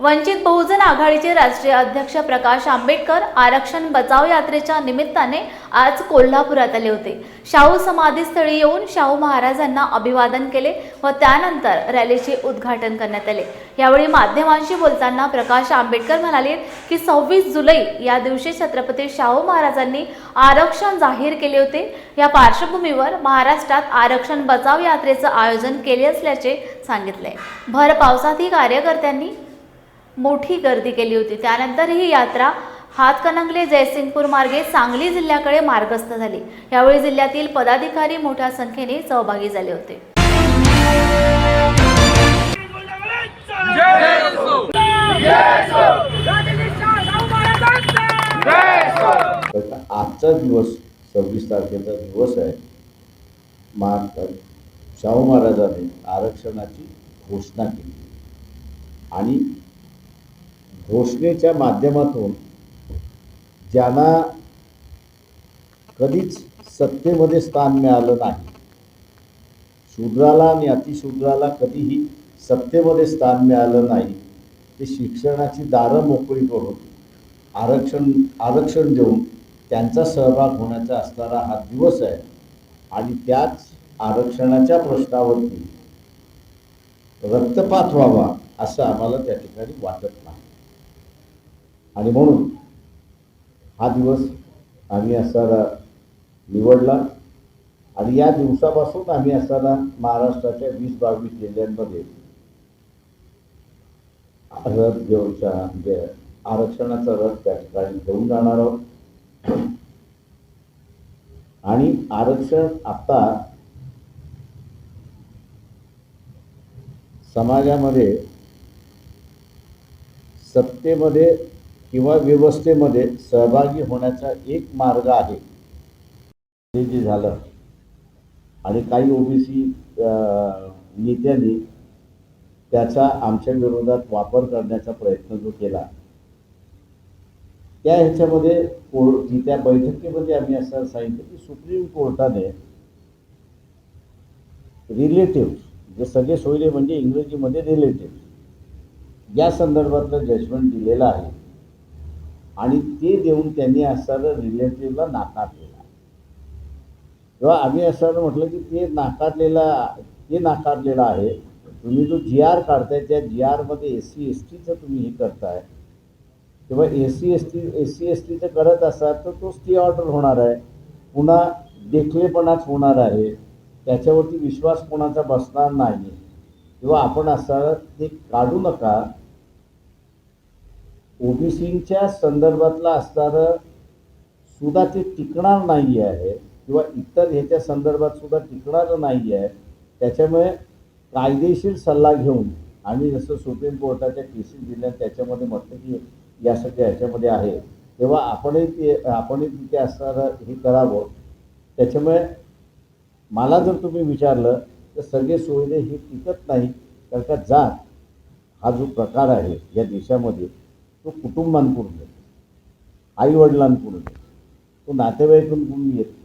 वंचित बहुजन आघाडीचे राष्ट्रीय अध्यक्ष प्रकाश आंबेडकर आरक्षण बचाव यात्रेच्या निमित्ताने आज कोल्हापुरात आले होते. शाहू समाधीस्थळी येऊन शाहू महाराजांना अभिवादन केले व त्यानंतर रॅलीचे उद्घाटन करण्यात आले. यावेळी माध्यमांशी बोलताना प्रकाश आंबेडकर म्हणाले की सव्वीस जुलै या दिवशी छत्रपती शाहू महाराजांनी आरक्षण जाहीर केले होते. या पार्श्वभूमीवर महाराष्ट्रात आरक्षण बचाव यात्रेचं आयोजन केले असल्याचे सांगितले. भर पावसातही कार्यकर्त्यांनी मोठी गर्दी केली होती. त्यानंतर ही यात्रा हातकणंगले जयसिंगपूर मार्गे सांगली जिल्ह्याकडे मार्गस्थ झाली. यावेळी जिल्ह्यातील पदाधिकारी मोठ्या संख्येने सहभागी झाले होते. आजचा दिवस सव्वीस तारखेचा दिवस आहे. मा शाहू महाराजांनी आरक्षणाची घोषणा केली. आणि घोषणेच्या माध्यमातून ज्यांना कधीच सत्तेमध्ये स्थान मिळालं नाही. शूद्राला आणि अतिशूद्राला कधीही सत्तेमध्ये स्थान मिळालं नाही. ते शिक्षणाची दारं मोकळी करून आरक्षण आरक्षण देऊन त्यांचा सहभाग होण्याचा असणारा हा दिवस आहे. आणि त्याच आरक्षणाच्या प्रश्नावरती रक्तपात व्हावा असं आम्हाला त्या ठिकाणी वाटत नाही. आणि म्हणून हा दिवस आम्ही असारा निवडला आणि या दिवसापासून आम्ही असताना महाराष्ट्राच्या वीस बावीस जिल्ह्यांमध्ये रथ घेऊनचा म्हणजे आरक्षणाचा रथ त्या ठिकाणी घेऊन जाणार आहोत. आणि आरक्षण आता समाजामध्ये सत्तेमध्ये किंवा व्यवस्थेमध्ये सहभागी होण्याचा एक मार्ग आहे. हे जे झालं. आणि काही ओबीसी नेत्यांनी त्याचा आमच्या विरोधात वापर करण्याचा प्रयत्न जो केला त्या ह्याच्यामध्ये कोर्ट त्या बैठकीमध्ये आम्ही असं सांगितलं की सुप्रीम कोर्टाने रिलेटिव्ह जे सगळे सोयरे म्हणजे इंग्रजीमध्ये रिलेटिव्ह या संदर्भातलं जजमेंट दिलेलं आहे. आणि ते देऊन त्यांनी असणारं रिलेटिव्हला नाकारलेला किंवा तेव्हा आम्ही असं म्हटलं की ते नाकारलेला ते नाकारलेलं आहे. तुम्ही जो जी आर काढताय त्या जी आरमध्ये एस सी एस टीचं तुम्ही हे करताय. किंवा A C S T S C S टीचं करत असाल तर तो स्टे ऑर्डर होणार आहे. पुन्हा देखलेपणाच होणार आहे. त्याच्यावरती विश्वास कोणाचा बसणार नाही. किंवा आपण असं ते काढू नका. ओबीसीच्या संदर्भातलं असणारं सुद्धा ते टिकणार नाही आहे किंवा इतर ह्याच्या संदर्भात सुद्धा टिकणारं नाही आहे त्याच्यामुळे कायदेशीर सल्ला घेऊन आम्ही जसं सुप्रीम कोर्टाच्या केसेस दिल्या त्याच्यामध्ये म्हटलं की या सगळ्या ह्याच्यामध्ये आहे. तेव्हा आपणही ते आपणही तिथे असणारं हे करावं. त्याच्यामुळे मला जर तुम्ही विचारलं तर सगळे सोयरे हे टिकत नाही कारण का जात हा जो प्रकार आहे या देशामध्ये तो कुटुंबांपूर्ण आई वडिलांपूर्ण तो नातेवाईकांकडून येत. नाही